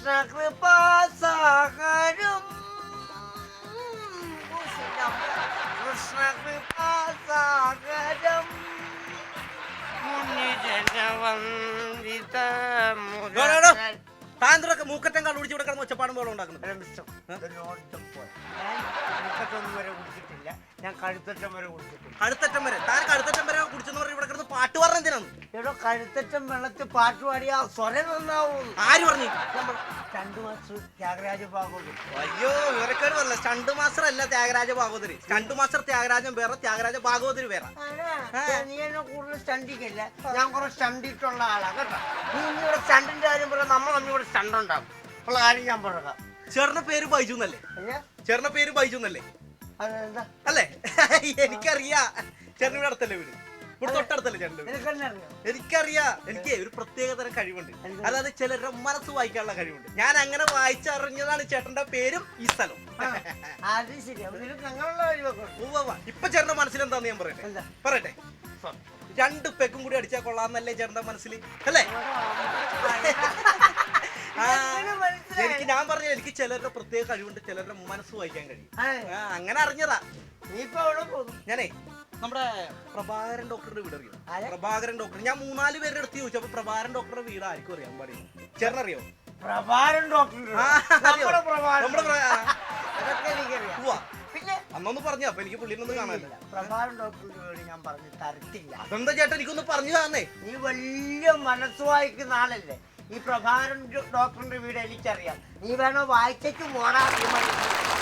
Krishna Kripa Sagaram. по മുനിജനവന്ദിത താന്ത്രൊക്കെ മൂക്കറ്റം call ഒടിച്ചു കൊടുക്കണം ഒച്ചപ്പാടും പോലെ ഉണ്ടാക്കുന്നു. മൂക്കറ്റൊന്നും വരെ കുടിച്ചിട്ടില്ല. ഞാൻ കഴുത്തറ്റം വരെ കുടിച്ചിട്ടില്ല. കഴുത്തറ്റം വരെ. താൻ കഴുത്തറ്റം വരെ കുടിച്ചെന്ന് പറഞ്ഞാൽ ഇവിടെ പാട്ട് പറഞ്ഞ എന്തിനാണ് എടോ കഴുത്തറ്റം വെള്ളത്തിൽ പാട്ട് പാടിയാ സ്വരം നന്നാവും. ആര് പറഞ്ഞു? നമ്മൾ രണ്ടു മാസം ത്യാഗരാജ ഭാഗവതം അയ്യോ ഇവരൊക്കെ പറഞ്ഞ സ്റ്റണ്ട് മാസ്റ്റർ അല്ല ത്യാഗരാജ ഭാഗവതര് സ്റ്റണ്ട് മാസ്റ്റർ ത്യാഗരാജൻ വേറെ ത്യാഗരാജ ഭാഗവതര് വേറെ. നീ എന്നെ കൂടുതൽ സ്റ്റണ്ടിക്കല്ല ഞാൻ കുറെ സ്റ്റണ്ടിട്ടുള്ള ആളാ കേട്ടോ. നീ ഇനി ഇവിടെ സ്റ്റണ്ടിന്റെ കാര്യം പറയാം നമ്മൾ തമ്മിൽ ഇവിടെ സ്റ്റണ്ട് ഉണ്ടാവും ഉള്ള കാര്യം ഞാൻ പറയാം ചേട്ടന്റെ പേര് ബൈജു എന്നല്ലേ? ചേട്ടന്റെ പേര് ബൈജു എന്നല്ലേ? അതെന്താ? അല്ലേ? എനിക്കറിയാ. ചേട്ടൻ ഇവിടെ അടുത്തല്ലേ വീട്? ഇവിടെ തൊട്ടടുത്തല്ലേ ചേട്ടൻ എനിക്കറിയാം. എനിക്ക് ഒരു പ്രത്യേക തരം കഴിവുണ്ട്. അതായത് ചിലരുടെ മനസ്സ് വായിക്കാനുള്ള കഴിവുണ്ട്. ഞാൻ അങ്ങനെ വായിച്ചറിഞ്ഞതാണ് ചേട്ടന്റെ പേരും ഈ സ്ഥലവും. ഇപ്പൊ ചേട്ടന്റെ മനസ്സിൽ എന്താന്ന് ഞാൻ പറയട്ടെ? പറയട്ടെ? രണ്ട് പെക്കും കൂടി അടിച്ചാൽ കൊള്ളാന്നല്ലേ ചേട്ടന്റെ മനസ്സിൽ അല്ലേ? എനിക്ക് ഞാൻ പറഞ്ഞ എനിക്ക് ചിലരുടെ പ്രത്യേക കഴിവുണ്ട് ചിലരുടെ മനസ്സ് വായിക്കാൻ കഴിയും. അങ്ങനെ അറിഞ്ഞതാ. നീ ഇപ്പൊ എവിടെ പോകും ഞാനേ നമ്മുടെ പ്രഭാകരൻ ഡോക്ടറുടെ വീട് അറിയോ? പ്രഭാകരൻ ഡോക്ടർ. ഞാൻ മൂന്നാൽ പേരുടെ അടുത്ത് ചോദിച്ചു അപ്പൊ പ്രഭാകരൻ ഡോക്ടറുടെ വീട് ആർക്കും അറിയാൻ പാടില്ല. ചേട്ടനറിയോ പ്രഭാകരൻ ഡോക്ടർ നമ്മുടെ അതൊക്കെ എനിക്കറിയാം. ഉവ്വ. പിന്നെ? അന്നൊന്ന് പറഞ്ഞു അപ്പൊ എനിക്ക് പുള്ളിനൊന്നും കാണാനില്ല. പ്രഭാകരൻ ഡോക്ടറിന്റെ വീട് ഞാൻ പറഞ്ഞു തരത്തില്ല. അതെന്താ ചേട്ടൻ എനിക്കൊന്ന് പറഞ്ഞു തന്നെ? നീ വലിയ മനസ്സ് വായിക്കുന്ന ആളല്ലേ. ഈ പ്രഭാരം ഡോക്ടറിന്റെ വീട് എനിക്കറിയാം. നീ വേണോ വായിച്ചു മനുഷ്യൻ.